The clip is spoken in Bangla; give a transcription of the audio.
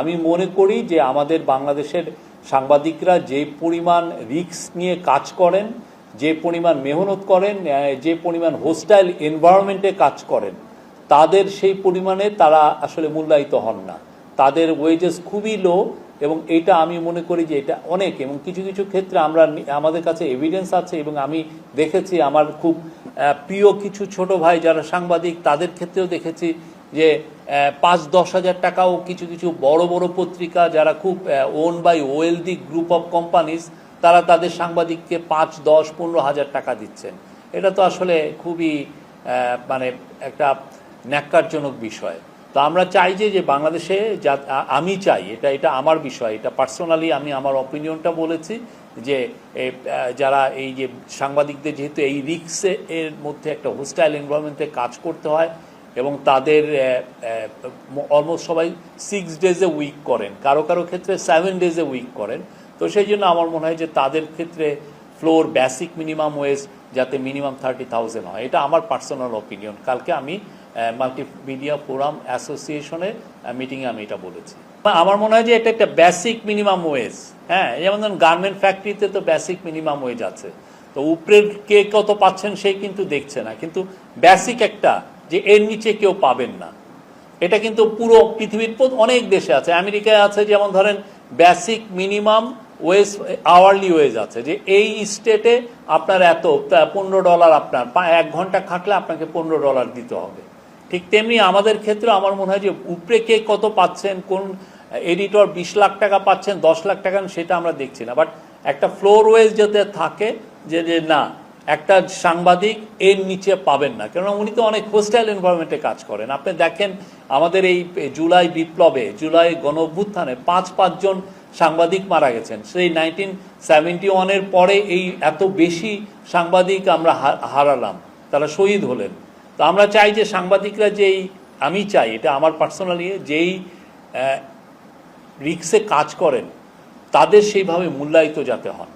আমি মনে করি যে আমাদের বাংলাদেশের সাংবাদিকরা যে পরিমাণ রিস্ক নিয়ে কাজ করেন, যে পরিমাণ মেহনত করেন যে পরিমাণ হোস্টাইল এনভায়রনমেন্টে কাজ করেন, তাদের সেই পরিমাণে তারা আসলে মূল্যায়িত হন না। তাদের ওয়েজেস খুবই লো এবং এটা আমি মনে করি যে এটা অনেক এবং কিছু কিছু ক্ষেত্রে আমরা আমাদের কাছে এভিডেন্স আছে এবং আমি দেখেছি আমার খুব প্রিয় কিছু ছোট ভাই যারা সাংবাদিক, তাদের ক্ষেত্রেও দেখেছি যে পাঁচ, দশ হাজার টাকাও কিছু কিছু বড় বড় পত্রিকা যারা খুব owned by wealthy group of companies তারা তাদের সাংবাদিককে পাঁচ, দশ, পনেরো হাজার টাকা দিচ্ছেন। এটা তো আসলে খুবই মানে একটা ন্যাক্কারজনক বিষয়। তো আমরা চাই যে বাংলাদেশে যা আমি চাই, এটা এটা আমার বিষয়, এটা পার্সোনালি আমি আমার অপিনিয়নটা বলেছি যে যারা এই যে সাংবাদিকদের যেহেতু এই রিক্সে এর মধ্যে একটা হোস্টাইল এনভায়রনমেন্টে কাজ করতে হয় এবং তাদের অলমোস্ট সবাই সিক্স ডেজে উইক করেন। কারও কারও ক্ষেত্রে সেভেন ডেজে উইক করেন। তো সেই জন্য আমার মনে হয় যে তাদের ক্ষেত্রে ফ্লোর বেসিক মিনিমাম ওয়েজ যাতে মিনিমাম থার্টি থাউজেন্ড হয়। এটা আমার পার্সোনাল অপিনিয়ন কালকে আমি মাল্টিমিডিয়া ফোরাম অ্যাসোসিয়েশনের মিটিংয়ে আমি এটা বলেছি। আমার মনে হয় যে এটা একটা বেসিক মিনিমাম ওয়েজ হ্যাঁ যেমন ধরুন গার্মেন্ট ফ্যাক্টরিতে তো বেসিক মিনিমাম ওয়েজ আছে। তো উপরের কে কত পাচ্ছেন সেই কিন্তু দেখছে না। কিন্তু বেসিক একটা যে এর নিচে কেউ পাবেন না। এটা কিন্তু পুরো পৃথিবীর অনেক দেশে আছে। আমেরিকায় আছে, যেমন ধরেন basic minimum wage hourly wage আছে। যে এই স্টেটে আপনার এত পনেরো ডলার আপনার এক ঘণ্টা খাটলে আপনাকে পনেরো ডলার দিতে হবে। ঠিক তেমনি আমাদের ক্ষেত্রে আমার মনে হয় যে উপরে কে কত পাচ্ছেন, কোন এডিটর বিশ লাখ টাকা পাচ্ছেন, দশ লাখ টাকা, সেটা আমরা দেখছি না। বাট একটা ফ্লোর ওয়েজ যাতে থাকে যে না একটা সাংবাদিক এর নিচে পাবেন না। কেননা উনি তো অনেক হোস্টাইল এনভায়রনমেন্টে কাজ করেন। আপনি দেখেন, আমাদের এই জুলাই বিপ্লবে, জুলাই গণ অভ্যুত্থানে পাঁচ পাঁচজন সাংবাদিক মারা গেছেন। সেই নাইনটিন সেভেন্টি ওয়ানের পরে এই এত বেশি সাংবাদিক আমরা হারালাম। তারা শহীদ হলেন। তো আমরা চাই যে সাংবাদিকরা যেই, আমি চাই, এটা আমার পার্সোনালি যেই রিক্সে কাজ করেন, তাদের সেইভাবে মূল্যায়িত যাতে হন।